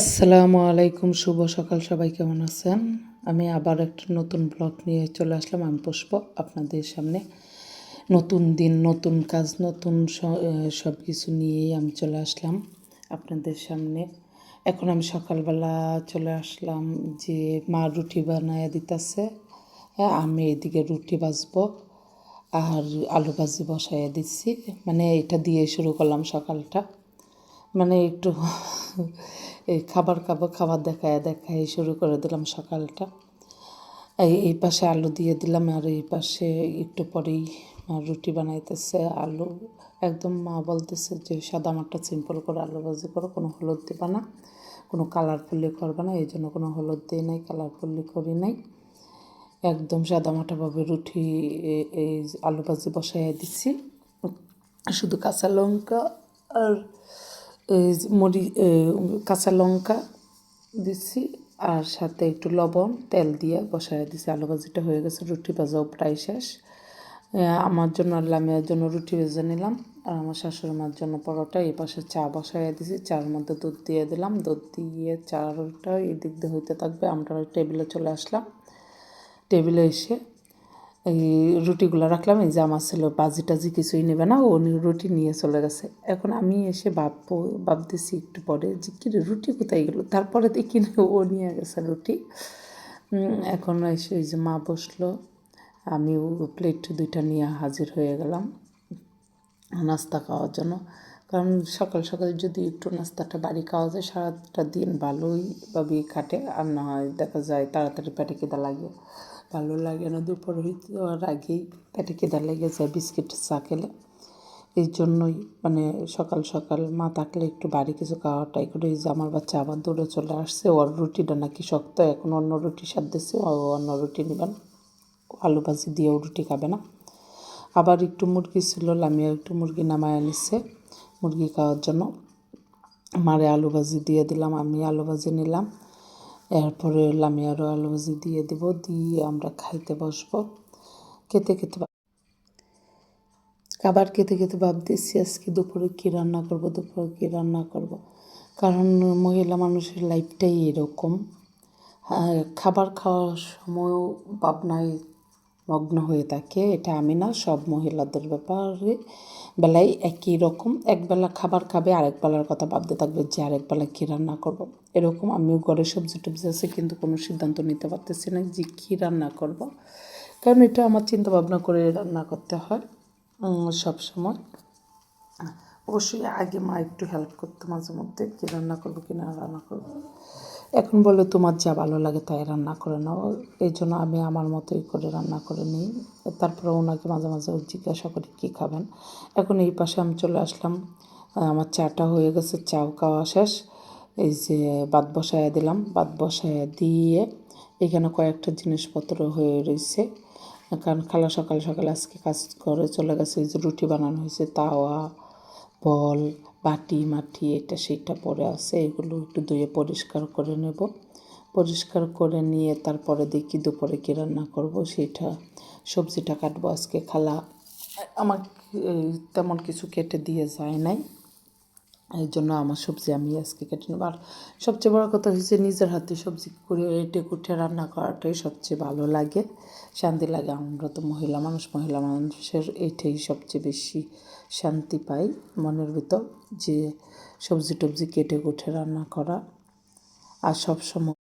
আসসালামু আলাইকুম, শুভ সকাল। সবাই কেমন আছেন? আমি আবার একটা নতুন ব্লগ নিয়ে চলে আসলাম। আমি পুষ্প, আপনাদের সামনে। নতুন দিন, নতুন কাজ, নতুন সব কিছু নিয়েই আমি চলে আসলাম আপনাদের সামনে। এখন আমি সকালবেলা চলে আসলাম যে মা রুটি বানায় দিতেছে। হ্যাঁ আমি এদিকে রুটি বাজবো আর আলু ভাজি বসাইয়া দিচ্ছি। মানে এটা দিয়ে শুরু করলাম সকালটা। মানে একটু এই খাবার খাব, খাবার দেখায় দেখায় শুরু করে দিলাম সকালটা। এই পাশে আলু দিয়ে দিলাম আর এই পাশে একটু পরেই রুটি বানাইতেছে, আলু। একদম মা বলতেছে যে, সাদা মাঠটা সিম্পল করে আলু ভাজি করো, কোনো হলুদ দিবা না। কোনো কালারফুলি করবে না, এই জন্য কোনো হলুদ দিই নাই কালারফুলি করি নাই। একদম সাদা মাটাভাবে রুটি এই আলু ভাজি বসাইয়া দিচ্ছি শুধু কাঁচা লঙ্কা আর মরি কাঁচা লঙ্কা দিচ্ছি আর সাথে একটু লবণ, তেল দিয়ে বসাই দিছি। আলু ভাজিটা হয়ে গেছে, রুটি ভাজাও প্রায় শেষ। আমার জন্য আর লামিয়ার জন্য রুটি ভেজে নিলাম। আর আমার শাশুড়ি মার জন্য পরোটা, এই পাশে চা বসাইয়া দিছি। চার মধ্যে দুধ দিয়ে দিলাম। দুধ দিয়ে চাটা এদিক দিয়ে হইতে থাকবে। আমরা টেবিলে চলে আসলাম। টেবিলে এসে এই রুটিগুলো রাখলাম, এই যে আমার ছেলে বাজি টাজি কিছুই নেবে না, ও রুটি নিয়ে চলে গেছে। এখন আমি এসে ভাববো, ভাবতেছি একটু পরে যে, কী রুটি কোথায় গেলো? তারপরে দেখি না ও নিয়ে গেছে রুটি। এখন এসে ওই যে মা বসল, আমি ও প্লেট দুইটা নিয়ে হাজির হয়ে গেলাম নাস্তা খাওয়ার জন্য। কারণ সকাল সকাল যদি একটু নাস্তাটা বাড়ি খাওয়া যায়, সারাটা দিন ভালোই ভাবেই কাটে আর না হয় দেখা যায় তাড়াতাড়ি পেটে কেদা লাগে। ভালো লাগে না দুপুর হওয়ার আগেই পেটে কেদা লেগে যায়, বিস্কিট চা খেলে। এই জন্যই মানে সকাল সকাল মা থাকলে একটু বাড়ি কিছু খাওয়াটাই করে। যে আমার বাচ্চা আবার দৌড়ে চলে আসছে, ওর রুটিটা নাকি শক্ত, এখন অন্য রুটি দিচ্ছে ও অন্য রুটি নেবেন আলু ভাজি দিয়েও রুটি খাবে না। আবার একটু মুরগি ছিল, লামিয়া একটু মুরগি নামায় নিচ্ছে মুরগি খাওয়ার জন্য। মারে আলু ভাজি দিয়ে দিলাম, আমি আলু ভাজি নিলাম। এরপরে আমি আরও আলু ভাজি দিয়ে দেব, দিয়ে আমরা খাইতে বসবো। খেতে খেতে খাবার খেতে খেতে ভাবতেছি আজকে দুপুরে কী রান্না করব, দুপুরে কী রান্না করব। কারণ মহিলা মানুষের লাইফটাই এরকম। খাবার খাওয়ার সময়ও ভাবনায় মগ্ন হয়ে থাকে, এটা আমি না, সব মহিলাদের ব্যাপারে বেলায় একই রকম একবেলা খাবার খাবে, আরেক বেলার কথা ভাবতে থাকবে যে আরেক বেলা কী রান্না করব। এরকম আমিও ঘরে সবজি টবজি আছে, কিন্তু কোনো সিদ্ধান্ত নিতে পারতেছি না যে কী রান্না করব। কারণ এটা আমার চিন্তা ভাবনা করে রান্না করতে হয় সব সময় অবশ্যই আগে মা একটু হেল্প করতো মাঝে মধ্যে, কী রান্না করব, কি না রান্না করব এখন বলে তোমার যা ভালো লাগে তাই রান্না করে নাও। এই জন্য আমি আমার মতোই করে রান্না করে নিই। তারপরে ওনাকে মাঝে মাঝে জিজ্ঞাসা করি, কী খাবেন? এখন এই পাশে আমি চলে আসলাম। আমার চাটা হয়ে গেছে, চাও খাওয়া শেষ। এই যে বাদ বসায় দিলাম। বাদ বসায় দিয়ে এখানে কয়েকটা জিনিসপত্র হয়ে রয়েছে কারণ খালা সকাল সকাল আজকে কাজ করে চলে গেছে যে রুটি বানানো হয়েছে, তাওয়া, বল বাটি মাটি, এটা সেটা পরে আছে, এগুলো একটু ধুয়ে পরিষ্কার করে নেব। পরিষ্কার করে নিয়ে তারপরে দেখি দুপুরে কী রান্না করব, সেটা সবজিটা কাটবো আজকে খালা। আমার তেমন কিছু কেটে দিয়ে যায় নাই। এই জন্য আমার সবজি আমি আজকে কেটে নেব। আর সবচেয়ে বড় কথা হচ্ছে নিজের হাতে সবজি করে এটে কুটে রান্না করাটাই সবচেয়ে ভালো লাগে। শান্তি লাগে, আমরা তো মহিলা মানুষ, মহিলা মানুষের এইটাই সবচেয়ে বেশি শান্তি পাই মনের ভিতর, যে সবজি টবজি কেটে কুটে রান্না করা। আর সব সময়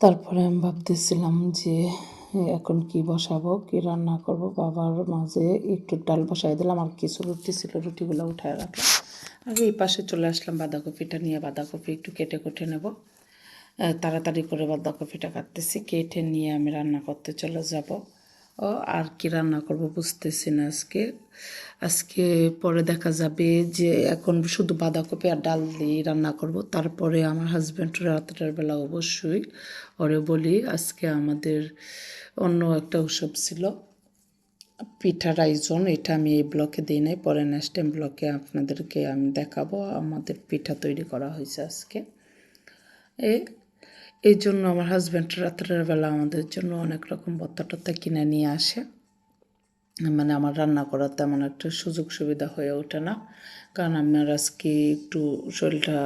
তারপরে আমি ভাবতেছিলাম যে এখন কি বসাবো, কি রান্না করব? বাবার মাঝে একটু ডাল বসাই দিলাম, আর কিছু রুটি ছিল, রুটিগুলো উঠায় রাখলাম। আগে এই পাশে চলে আসলাম বাঁধাকপিটা নিয়ে, বাঁধাকপি একটু কেটে কুটে নেব। তাড়াতাড়ি করে বাঁধাকপিটা কাটতেছি, কেটে নিয়ে আমি রান্না করতে চলে যাব। ও আর কি রান্না করব বুঝতেছি না আজকে। আজকে পরে দেখা যাবে যে এখন শুধু বাঁধাকপি আর ডাল দিয়ে রান্না করব। তারপরে আমার হাজব্যান্ড রাত্রের বেলা অবশ্যই ওরে বলি আজকে আমাদের অন্য একটা উৎসব ছিল। পিঠার আয়োজন এটা আমি এই ব্লকে দিই নাই, পরে নেক্সট টাইম ব্লকে আপনাদেরকে আমি দেখাবো। আমাদের পিঠা তৈরি করা হয়েছে আজকে। এই এই জন্য আমার হাজব্যান্ড রাত্রের বেলা আমাদের জন্য অনেক রকম ভত্তা টত্তা কিনে নিয়ে আসে। মানে আমার রান্না করার তেমন একটা সুযোগ সুবিধা হয়ে ওঠে না। কারণ আমার আজকে একটু শরীরটা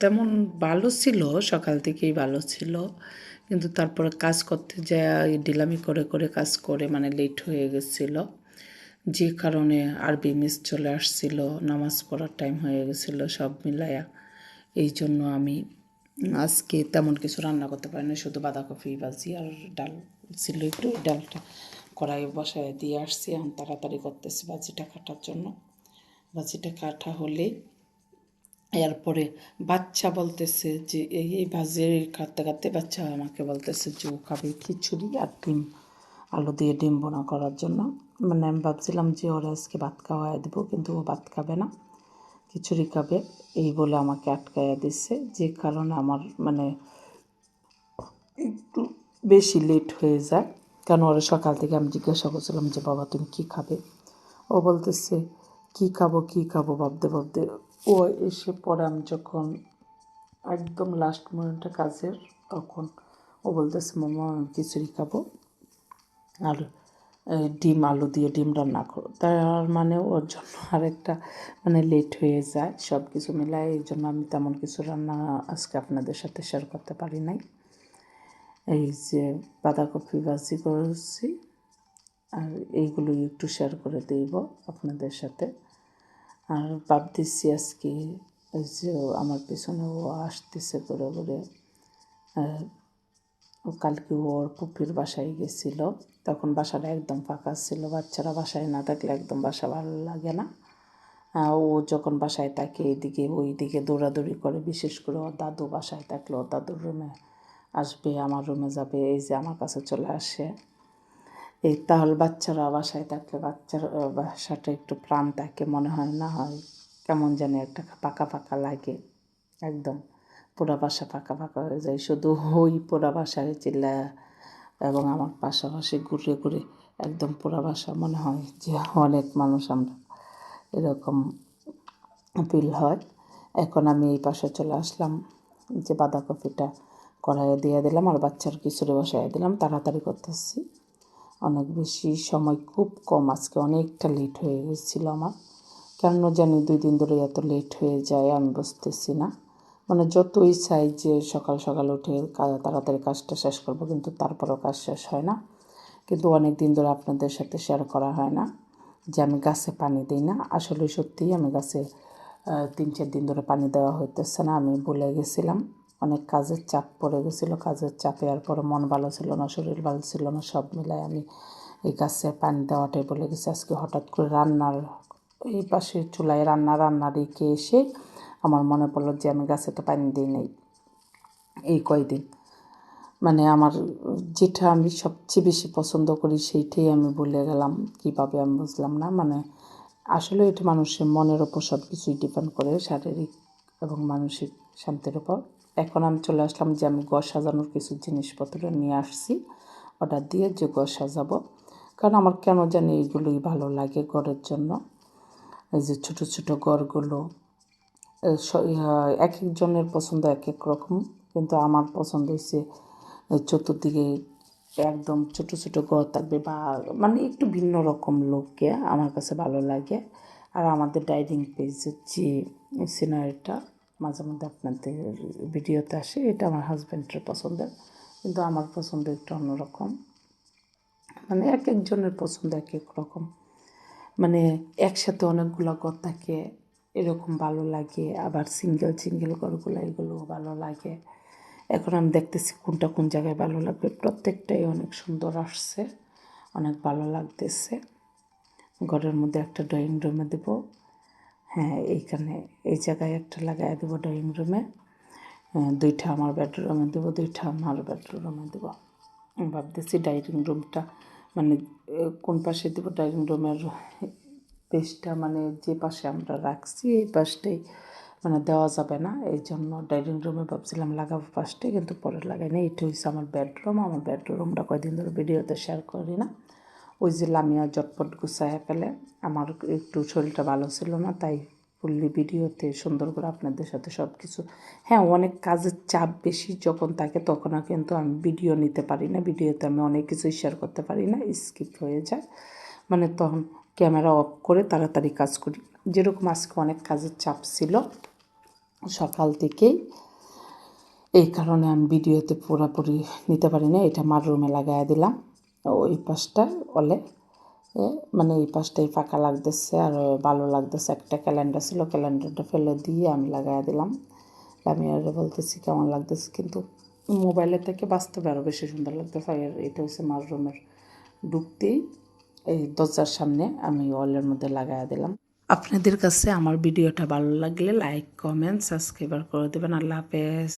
তেমন ভালো ছিল, সকাল থেকেই ভালো ছিল। কিন্তু তারপরে কাজ করতে যায় ডিলামি করে করে কাজ করে মানে লেট হয়ে গেছিল। যে কারণে আরবি মিস চলে আসছিল, নামাজ পড়ার টাইম হয়ে গেছিল সব মিলায়া এই জন্য আমি আজকে তেমন কিছু রান্না করতে পারি না শুধু বাঁধাকপি ভাজি আর ডাল ছিল একটু ডালটা কড়াই বসায় দিয়ে আসছি। এখন তাড়াতাড়ি করতেছি ভাজিটা কাটার জন্য। ভাজিটা কাটা হলে এরপরে বাচ্চা বলতেছে যে, এই এই ভাজি কাটতে কাটতে বাচ্চা আমাকে বলতেছে যে, ও খাবে খিচুড়ি আর ডিম, আলু দিয়ে ডিম বোনা করার জন্য। মানে আমি ভাবছিলাম যে, ওরা আজকে ভাত খাওয়াই দেবো, কিন্তু ও ভাত খাবে না। খিচুড়ি খাবে, এই বলে আমাকে আটকাইয়া দিচ্ছে যে কারণে আমার মানে একটু বেশি লেট হয়ে যায়। কারণ ওরা সকাল থেকে আমি জিজ্ঞাসা করছিলাম যে, বাবা, তুমি কি খাবে? ও বলতেছে, কি খাব কি খাব? ভাবতে ভাবতে ও এসে পরে আমি যখন একদম লাস্ট মোমেন্টে কাজের, তখন ও বলতেছে, মামা, আমি খিচুড়ি খাব। আর ডিম আলু দিয়ে ডিম রান্না করো, তার মানে ওর জন্য আরেকটা মানে লেট হয়ে যায় সব কিছু মিলায় এই জন্য আমি তেমন কিছু রান্না আজকে আপনাদের সাথে শেয়ার করতে পারি নাই। এই যে বাঁধাকপি ভাজি করেছি, আর এইগুলোই একটু শেয়ার করে দিব আপনাদের সাথে। আর ভাবতেছি আজকে ওই যে আমার পেছনে ও আসতেছে করে করে কালকে ওর পুপির বাসায় গেছিল। তখন বাসাটা একদম ফাঁকা ছিল, বাচ্চারা বাসায় না থাকলে একদম বাসা ভালো লাগে না। ও যখন বাসায় থাকে এদিকে ওই দিকে দৌড়াদৌড়ি করে, বিশেষ করে ওর দাদু বাসায় থাকলে ওর দাদুর রুমে আসবে, আমার রুমে যাবে, এই যে আমার কাছে চলে আসে। এই তাহলে বাচ্চারা বাসায় থাকলে বাচ্চার বাসাটা একটু প্রাণ থাকে, মনে হয় না হয়, কেমন জানি একটা ফাঁকা ফাঁকা লাগে, একদম। পুরা বাসা ফাঁকা ফাঁকা হয়ে যায়। শুধু ওই পুরা বাসায় চিল্লা এবং আমার পাশাপাশি ঘুরে ঘুরে একদম পুরা বাসা মনে হয় যে অনেক মানুষ আমরা এরকম ফিল হয়। এখন আমি এই পাশে চলে আসলাম, যে বাঁধাকপিটা কড়াইয়ে দিয়ে দিলাম আর বাচ্চার খিচুড়ি বসাই দিলাম, তাড়াতাড়ি করতেছি। অনেক বেশি সময় খুব কম, আজকে অনেকটা লেট হয়ে গেছিল আমার। কেন জানি দুই দিন ধরে এত লেট হয়ে যায়, আমি বুঝতেছি না। মানে যতই চাই যে সকাল সকাল উঠে তাড়াতাড়ি কাজটা শেষ করব, কিন্তু তারপরও কাজ শেষ হয় না। কিন্তু অনেক দিন ধরে আপনাদের সাথে শেয়ার করা হয় না যে আমি গাছে পানি দিই না। আসলে সত্যিই আমি গাছে তিন চার দিন ধরে পানি দেওয়া হইতেছে না। আমি বলে গেছিলাম। অনেক কাজের চাপ পড়ে গেছিল। কাজের চাপে আর পরে মন ভালো ছিল না, শরীর ভালো ছিল না, সব মিলাই আমি এই গাছে পানি দেওয়াটাই বলে গেছি। আজকে হঠাৎ করে রান্নার এই পাশে চুলায় রান্না রান্না রেখে এসে আমার মনে পড়ল যে আমি গাছে তো পানি দিই নাই এই কয়দিন। মানে আমার যেটা আমি সবচেয়ে বেশি পছন্দ করি সেইটাই আমি বলে গেলাম কীভাবে আমি বুঝলাম না। মানে আসলে এটা মানুষের মনের ওপর সব কিছুই ডিপেন্ড করে শারীরিক এবং মানসিক শান্তির ওপর এখন আমি চলে আসলাম যে আমি ঘর সাজানোর কিছু জিনিসপত্র নিয়ে আসছি অর্ডার দিয়ে যে ঘর সাজাবো। কারণ আমার কেন জানি এইগুলোই ভালো লাগে ঘরের জন্য। এই যে ছোটো ছোটো ইয়া, এক একজনের পছন্দ এক এক রকম, কিন্তু আমার পছন্দ হয়েছে চতুর্দিকে একদম ছোট ছোট ঘর থাকবে বা মানে একটু ভিন্ন রকম লোককে আমার কাছে ভালো লাগে। আর আমাদের ডাইনিং পেজের যে সিনারিটা মাঝে মধ্যে আপনাদের ভিডিওতে আসে, এটা আমার হাজব্যান্ডের পছন্দের, কিন্তু আমার পছন্দ একটু অন্যরকম। মানে এক একজনের পছন্দ এক এক রকম। মানে একসাথে অনেকগুলো ঘর থাকে এরকম ভালো লাগে। আবার সিঙ্গেল সিঙ্গেল ঘরগুলো এগুলো ভালো লাগে। এখন আমি দেখতেছি কোনটা কোন জায়গায় ভালো লাগবে। প্রত্যেকটাই অনেক সুন্দর আসছে, অনেক ভালো লাগতেছে। ঘরের মধ্যে একটা ড্রয়িং রুমে দেবো। হ্যাঁ এইখানে, এই জায়গায় একটা লাগাই দেবো ড্রয়িং রুমে দুইটা আমার বেডরুমে দেবো, দুইটা আমার বেডরুমে দেবো। ভাবতেছি ডাইনিং রুমটা মানে কোন পাশে দেবো ডাইনিং রুমের পেজটা মানে যে পাশে আমরা রাখছি, এই পাশটাই মানে দেওয়া যাবে না। এই জন্য ডাইনিং রুমে ভাবছিলাম লাগাবো পাশটাই কিন্তু পরে লাগাই না এটা হচ্ছে আমার বেডরুম। আমার বেডরুমটা কয়দিন ধরে ভিডিওতে শেয়ার করি না। ওই যে লামিয়া জটপট গুছায় ফেলে। আমার একটু শরীরটা ভালো ছিল না, তাই ফুললি ভিডিওতে সুন্দর করে আপনাদের সাথে সব কিছু হ্যাঁ অনেক কাজের চাপ বেশি যখন থাকে তখন কিন্তু আমি ভিডিও নিতে পারি না। ভিডিওতে আমি অনেক কিছুই শেয়ার করতে পারি না। স্কিপ হয়ে যায়। মানে তখন ক্যামেরা অফ করে তাড়াতাড়ি কাজ করি। যেরকম আজকে অনেক কাজের চাপ ছিল সকাল থেকেই এই কারণে আমি ভিডিওতে পুরোপুরি নিতে পারি না এটা মার রুমে লাগাই দিলাম। ওই পাশটা এ, মানে এই পাশটাই ফাঁকা লাগতেছে আর ভালো লাগতেছে। একটা ক্যালেন্ডার ছিল ক্যালেন্ডারটা ফেলে দিয়ে আমি লাগাই দিলাম। আমি আর বলতেছি কেমন লাগতেছে কিন্তু মোবাইলের থেকে বাস্তবে আরও বেশি সুন্দর লাগতেছে। আর এটা হচ্ছে মার রুমের ঢুকতেই। এই দরজার সামনে আমি ওয়ালের মধ্যে লাগাই দিলাম। আপনাদের কাছে আমার ভিডিওটা ভালো লাগলে লাইক, কমেন্ট, সাবস্ক্রাইবার করে দেবেন। আল্লাহ হাফেজ।